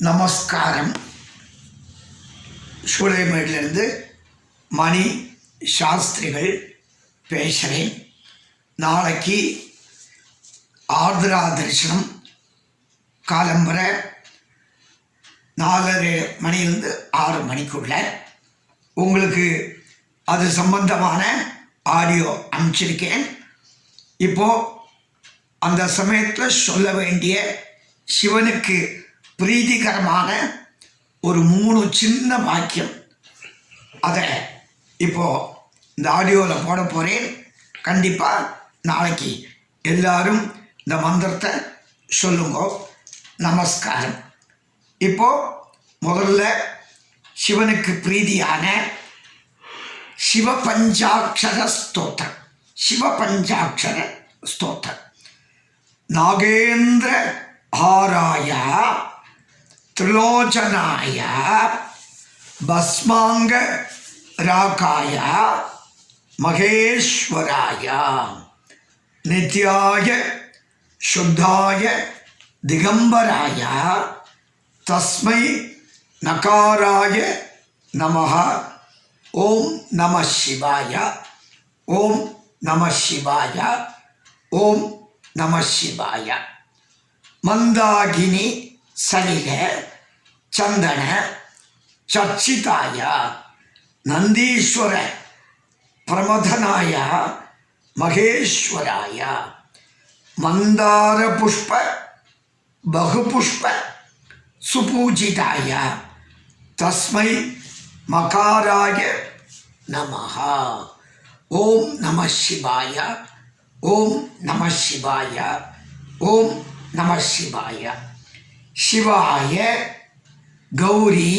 நமஸ்காரம். சூளைமேட்லேருந்து மணி சாஸ்திரிகள் பேசுகிறேன். நாளைக்கு ஆர்திரா தரிசனம் காலம்பரை நாலரை மணிலேருந்து ஆறு மணிக்குள்ள உங்களுக்கு அது சம்பந்தமான ஆடியோ அனுப்பிச்சிருக்கேன். இப்போது அந்த சமயத்தில் சொல்ல வேண்டிய சிவனுக்கு பிரீதிகரமான ஒரு மூணு சின்ன வாக்கியம். அதை இப்போது இந்த ஆடியோவில் போட போகிறேன் கண்டிப்பாக நாளைக்கு எல்லாரும் இந்த மந்திரத்தை சொல்லுங்க. நமஸ்காரம். இப்போது முதல்ல சிவனுக்கு பிரீதியான சிவபஞ்சாட்சர ஸ்தோத்திரம். சிவபஞ்சாட்சர ஸ்தோத்திரம். நாகேந்திர ஆராயா त्रिलोचनाय भस्मांग राकाय महेश्वराय नित्याय शुद्धाय दिगंबराय तस्मै नकाराय नमः ओम नमः शिवाय ओम नमः शिवाय ओम नमः शिवाय मंदाकिनी சலிக சந்தன சர்ச்சிதாய நந்தீஸ்வர பிரமதனாய மகேஸ்வராய மந்தார புஷ்ப பகுபுஷ்ப சுபூஜிதாய தஸ்மை மகாராய நமஹ ஓம் நம சிவாய ஓம் நம சிவாய ஓம் நம சிவாய சிவாய கௌரி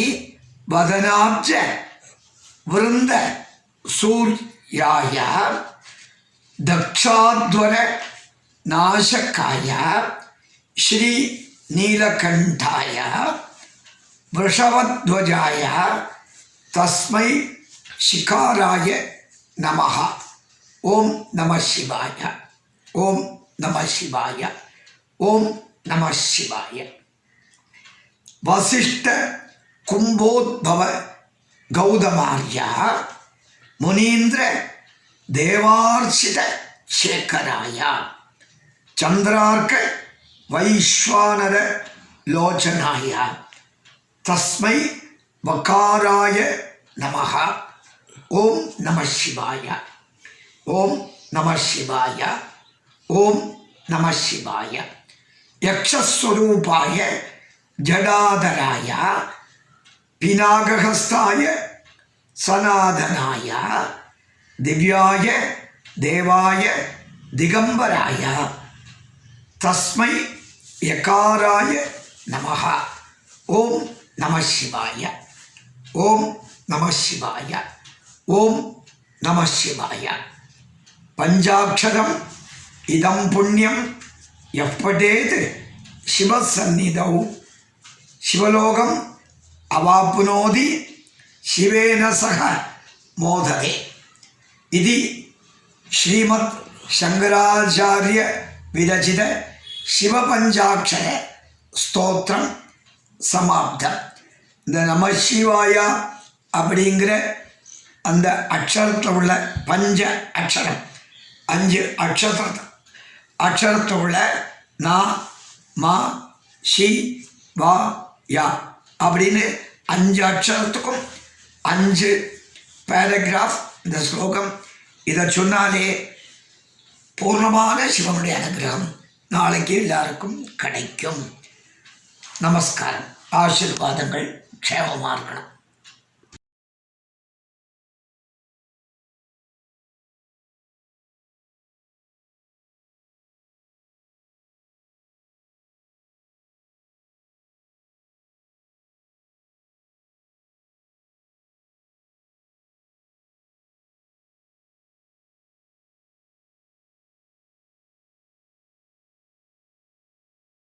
வதனாப்ஜ விருந்த சூர்யாய தக்ஷாத்வர நாசக்காய ஸ்ரீ நீலகண்டாய விஷவத்வஜாய தஸ்மை சிகாராய நமஹ ஓம் நம சிவாய ஓம் நம சிவாய ஓம் நம சிவாய வசிஷ்ட கும்போத்பவ கௌதமார்யா முனீந்திர தேவார்ச்சித சேகராயா. சந்திரார்க்க வைஸ்வானர லோச்சனாயா. தஸ்மை வகாராய நமஹ. ஓம் நம சிவாய. ஓம் நம சிவாய. ஓம் நம சிவாய. யக்ஷஸ்வரூபாய ஜடாதராய பினாகஹஸ்தாய சனாதனாய திவ்யாய தேவாய திகம்பராய தஸ்மை யகாராய நமஹ. ஓம் நம சிவாய. ஓம் நம சிவாய. ஓம் நம சிவாய. பஞ்சாட்சரம் இதம் புண்ணியம். எப்படேது சிவசந்நிதௌ சிவலோகம் அவாப்னோதி சிவேன சக மோதரே இது ஸ்ரீமத் சங்கராச்சாரிய விரச்சித சிவபஞ்சாட்சர ஸ்தோத்திரம் சமாப்தம் இந்த நம சிவாயா அப்படிங்கிற அந்த அக்ஷரத்தில் உள்ள பஞ்ச அக்ஷரம் அஞ்சு அக்ஷர அக்ஷரத்தில் உள்ள நா மா ஷி வா யா. அப்படின்னு அஞ்சு அக்ஷரத்துக்கும் அஞ்சு பேராகிராஃப் இந்த ஸ்லோகம். இதை சொன்னாலே பூர்ணமான சிவனுடைய அனுகிரகம் நாளைக்கு எல்லாருக்கும் கிடைக்கும். நமஸ்காரம். ஆசீர்வாதங்கள் க்ஷேமமாக இருக்கணும்.